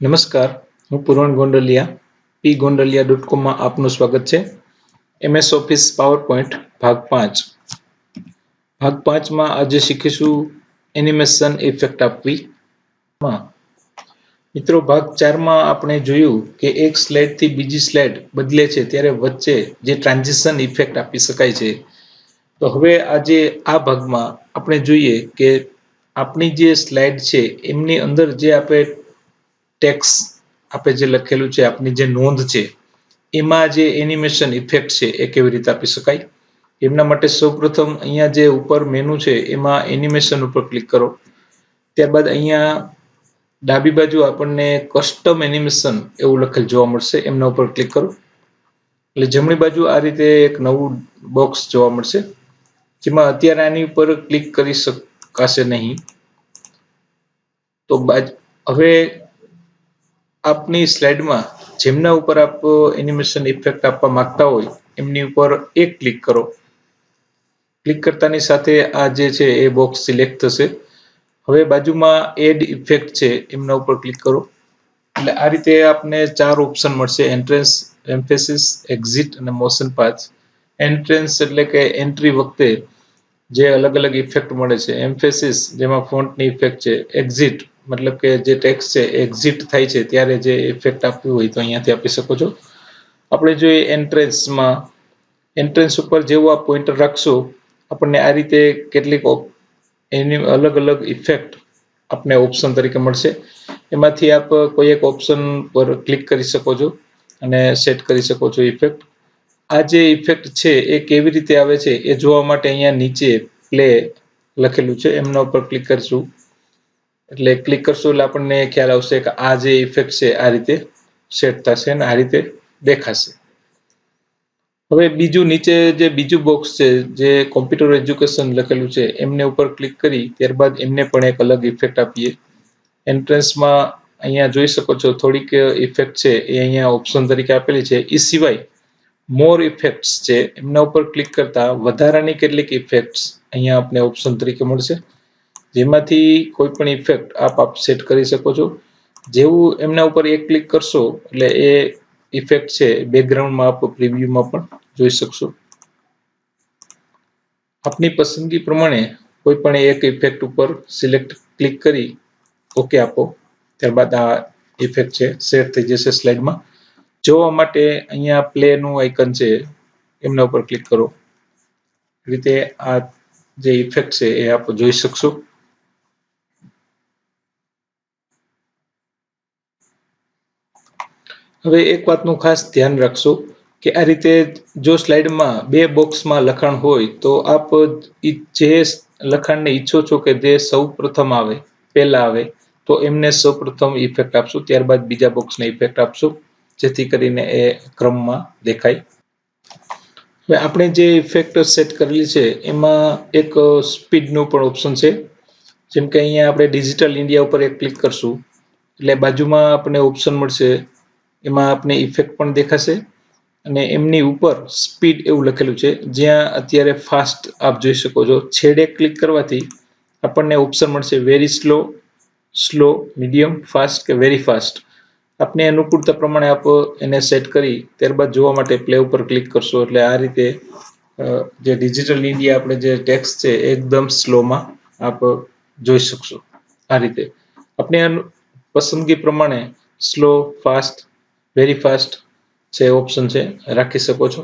નમસ્કાર, હું પૂર્ણ ગોંડલિયા પી ગોંડલિયા ડોટ કોમમાં આપનું સ્વાગત છે. એમએસ ઓફિસ પાવર પોઈન્ટ ભાગ પાંચ. ભાગ પાંચમાં આજે શીખીશું એનિમેશન ઇફેક્ટ આપવી. મિત્રો, ભાગ ચારમાં આપણે જોયું કે એક સ્લાઇડથી બીજી સ્લાઇડ બદલે છે, ત્યારે વચ્ચે જે ટ્રાન્ઝિશન ઇફેક્ટ આપી શકાય છે. તો હવે આજે આ ભાગમાં આપણે જોઈએ કે આપણી જે સ્લાઇડ છે, એમની અંદર જે આપણે ટેક્સ આપણે જે લખેલું છે, આપની જે નોંધ છે, એમાં જે એનિમેશન ઇફેક્ટ છે, એ કેવી રીતે આપી શકાય? એમના માટે સૌપ્રથમ અહીંયા જે ઉપર મેનુ છે, એમાં એનિમેશન ઉપર ક્લિક કરો. ત્યારબાદ અહીંયા ડાબી બાજુ આપણને કસ્ટમ એનિમેશન એવું લખેલ જોવા મળશે, એમના ઉપર ક્લિક કરો. એટલે જમણી બાજુ આ રીતે એક નવું બોક્સ જોવા મળશે, જેમાં અત્યારે આની ઉપર ક્લિક કરી શકાશે નહીં. તો હવે આપની સ્લાઇડમાં જેમના ઉપર આપ એનિમેશન ઇફેક્ટ આપવા માંગતા હોય, એમની ઉપર એક ક્લિક કરો. ક્લિક કરતાની સાથે આ જે છે એ બોક્સ સિલેક્ટ થશે. હવે બાજુમાં એડ ઇફેક્ટ છે, એમના ઉપર ક્લિક કરો. એટલે આ રીતે આપને ચાર ઓપ્શન મળશે એન્ટ્રન્સ એમ્ફેસિસ એક્ઝિટ અને મોશન પાથ એન્ટ્રન્સ એટલે કે એન્ટ્રી વખતે જે અલગ અલગ ઇફેક્ટ મળે છે. એમ્ફેસિસ જેમાં ફોન્ટની ઇફેક્ટ છે. એક્ઝિટ મતલબ કે જે ટેક્સ છે એક્ઝિટ થાય છે, ત્યારે જે ઇફેક્ટ આપવી હોય તો અહીંયાથી આપી શકો છો. આપણે જોઈએ એન્ટ્રન્સમાં એન્ટ્રન્સ ઉપર જેવું આ પોઈન્ટર રાખશું, આપણને આ રીતે કેટલીક એની અલગ અલગ ઇફેક્ટ આપને ઓપ્શન તરીકે મળશે. એમાંથી આપ કોઈ એક ઓપ્શન પર ક્લિક કરી શકો છો અને સેટ કરી શકો છો ઇફેક્ટ આ જે ઇફેક્ટ છે, એ કેવી રીતે આવે છે, એ જોવા માટે અહીંયા નીચે પ્લે લખેલું છે. એમના ઉપર ક્લિક કરશું. એટલે ક્લિક કરશો એટલે આપણને ખ્યાલ આવશે કે આ જે ઇફેક્ટ છે, આ રીતે સેટ થશે અને આ રીતે દેખાશે. હવે બીજું નીચે જે બીજું બોક્સ છે, જે કોમ્પ્યુટર એજ્યુકેશન લખેલું છે, એમને ઉપર ક્લિક કરી ત્યારબાદ એમને પણ એક અલગ ઇફેક્ટ આપીએ. એન્ટ્રન્સમાં અહીંયા જોઈ શકો છો, થોડીક ઇફેક્ટ છે, એ અહીંયા ઓપ્શન તરીકે આપેલી છે. એ સિવાય મોર ઇફેક્ટ્સ છે, એમના ઉપર ક્લિક કરતા વધારાની કેટલીક ઇફેક્ટ્સ અહીંયા આપને ઓપ્શન તરીકે મળશે. જેમાંથી કોઈ પણ ઇફેક્ટ આપ આપ સેટ કરી શકો છો. જેવું એમના ઉપર એક ક્લિક કરશો, એટલે એ ઇફેક્ટ છે બેકગ્રાઉન્ડમાં આપ પ્રિવ્યુમાં પણ જોઈ શકશો. આપની પસંદગી પ્રમાણે કોઈ પણ એક ઇફેક્ટ ઉપર સિલેક્ટ ક્લિક કરી ઓકે આપો. ત્યારબાદ આ ઇફેક્ટ છે સેટ થઈ જશે સ્લાઇડમાં જોવા માટે અહીંયા પ્લેનું આઇકન છે, એમના ઉપર ક્લિક કરો. રીતે આ જે ઇફેક્ટ છે એ આપ જોઈ શકશો. હવે એક વાતનું ખાસ ધ્યાન રાખશો કે આ રીતે જો સ્લાઇડમાં બે બોક્સમાં લખાણ હોય તો આપ જે લખાણને ઈચ્છો છો કે જે સૌ પ્રથમ આવે, પહેલા આવે, તો એમને સૌ પ્રથમ ઇફેક્ટ આપશો. ત્યારબાદ બીજા બોક્સને ઇફેક્ટ આપશો, જેથી કરીને એ ક્રમમાં દેખાય. હવે આપણે જે ઇફેક્ટ સેટ કરેલી છે, એમાં એક સ્પીડનું પણ ઓપ્શન છે. જેમ કે અહીંયા આપણે ડિજિટલ ઇન્ડિયા ઉપર એક ક્લિક કરશું. એટલે બાજુમાં આપણે ઓપ્શન મળશે એમાં આપને ઇફેક્ટ પણ દેખાશે. અને એમની ઉપર સ્પીડ એવું લખેલું છે, જ્યાં અત્યારે ફાસ્ટ આપ જોઈ શકો છો. છેડે ક્લિક કરવાથી આપણને ઓપ્શન મળશે very slow slow medium fast કે વેરી ફાસ્ટ આપની અનુકૂળતા પ્રમાણે આપ એને સેટ કરી ત્યારબાદ જોવા માટે પ્લે ઉપર ક્લિક કરશો. એટલે આ રીતે જે ડિજિટલ ઇન્ડિયા આપણે જે ટેક્સ્ટ છે એકદમ સ્લોમાં આપ જોઈ શકશો. આ રીતે. આપણે પસંદગી પ્રમાણે સ્લો ફાસ્ટ વેરી ફાસ્ટ છે ઓપ્શન છે. રાખી શકો છો.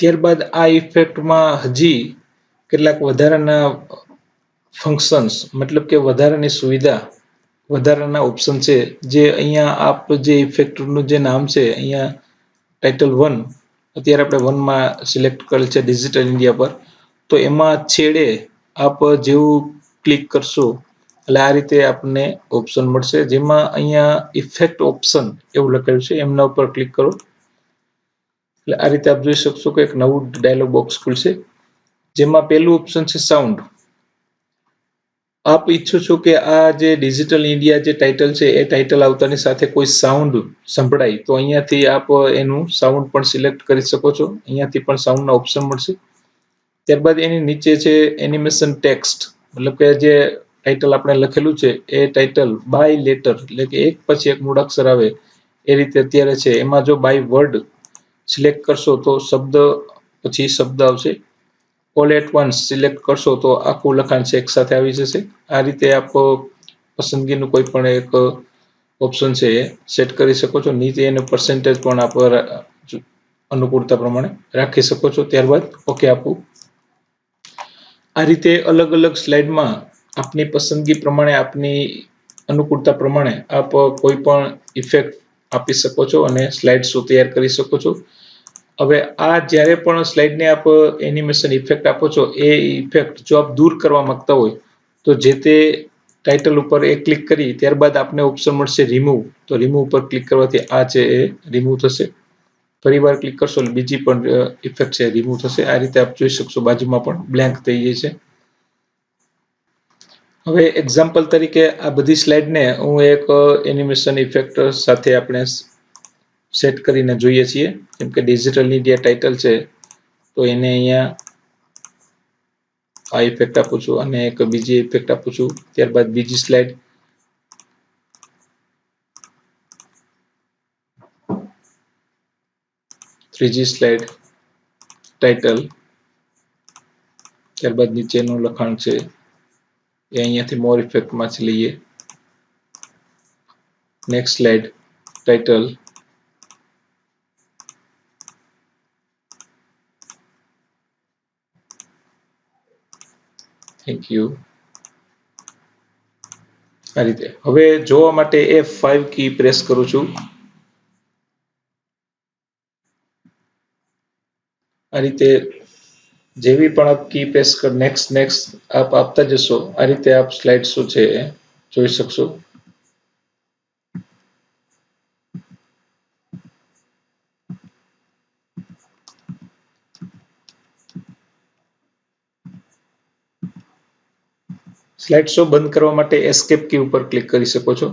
ત્યારબાદ આ ઇફેક્ટમાં હજી કેટલાક વધારાના ફંક્શન્સ મતલબ કે વધારાની સુવિધા, વધારાના ઓપ્શન છે. જે અહીંયા આપ જે ઇફેક્ટનું જે નામ છે, અહીંયા ટાઇટલ વન અત્યારે આપણે વનમાં સિલેક્ટ કરેલ છે ડિજિટલ ઇન્ડિયા પર. તો એમાં છેડે આપ જેવું ક્લિક કરશો એટલે આ રીતે આપણને ઓપ્શન મળશે. જેમાં અહીંયા ઇફેક્ટ ઓપ્શન એવું લખેલું છે. એમના ઉપર ક્લિક કરો. એટલે આ રીતે આપ જોઈ શકશો કે એક નવું ડાયલોગ બોક્સ ખુલશે. જેમાં પહેલું ઓપ્શન છે સાઉન્ડ આપ ઈચ્છો છો કે આ જે ડિજિટલ ઇન્ડિયા જે ટાઇટલ છે, એ ટાઇટલ આવતાની સાથે કોઈ સાઉન્ડ સંભળાય, તો અહીંયાથી આપ એનું સાઉન્ડ પણ સિલેક્ટ કરી શકો છો. અહીંયાથી પણ સાઉન્ડના ઓપ્શન મળશે. ત્યારબાદ એની નીચે છે એનિમેશન ટેક્સ્ટ મતલબ કે જે ટાઇટલ આપણે લખેલું છે, એ ટાઇટલ બાય લેટર એટલે કે એક પછી એક મૂળાક્ષર આવે, એ રીતે અત્યારે છે. એમાં જો બાય વર્ડ સિલેક્ટ કરશો તો શબ્દ, પછી શબ્દ આવશે. ઓલ એટ વન્સ સિલેક્ટ કરશો તો આખું લખાણ છે એક સાથે આવી જશે. આ રીતે આપ પસંદગીનું કોઈ પણ એક ઓપ્શન છે એ સેટ કરી શકો છો. નીચે એને પર્સન્ટેજ પણ આપ અનુકૂળતા પ્રમાણે રાખી શકો છો. ત્યારબાદ ઓકે આપું. આ રીતે અલગ અલગ સ્લાઇડમાં આપની પસંદગી પ્રમાણે, આપની અનુકૂળતા પ્રમાણે આપ કોઈ પણ ઇફેક્ટ આપી શકો છો અને સ્લાઇડ શો તૈયાર કરી શકો છો. હવે આ જ્યારે પણ સ્લાઇડને આપ એનિમેશન ઇફેક્ટ આપો છો, એ ઇફેક્ટ જો આપ દૂર કરવા માંગતા હોય, તો જે તે ટાઇટલ ઉપર એ ક્લિક કરી, ત્યારબાદ આપને ઓપ્શન મળશે રિમૂવ તો રિમૂવ ઉપર ક્લિક કરવાથી આ છે એ રિમૂવ થશે. ફરીવાર ક્લિક કરશો એટલે બીજી પણ ઇફેક્ટ છે રિમૂવ થશે. આ રીતે આપ જોઈ શકશો. બાજુમાં પણ બ્લેન્ક થઈ જાય છે. હવે એક્ઝામ્પલ તરીકે આ બધી સ્લાઇડને હું એક એનિમેશન ઇફેક્ટ સાથે આપણે સેટ કરીને જોઈએ છીએ. જેમ કે ડિજિટલની જે ટાઇટલ છે, તો એને અહીંયા આ ઇફેક્ટ આપું છું અને એક બીજી ઇફેક્ટ આપું છું. ત્યારબાદ બીજી સ્લાઇડ ત્રીજી સ્લાઇડ ટાઇટલ ત્યારબાદ નીચેનું લખાણ છે. એ અહીંયાથી મોર ઇફેક્ટમાંથી લઈએ next slide title thank you આ રીતે. હવે જોવા માટે F5 કી પ્રેસ કરું છું. આ રીતે જેવી પણ આપ કી પ્રેસ કર નેક્સ્ટ નેક્સ્ટ આપ આપતા જશો. આ રીતે આપ સ્લાઇડ શું છે જોઈ શકશો. સ્લાઇડ શો બંધ કરવા માટે એસ્કેપ કી ઉપર ક્લિક કરી શકો છો.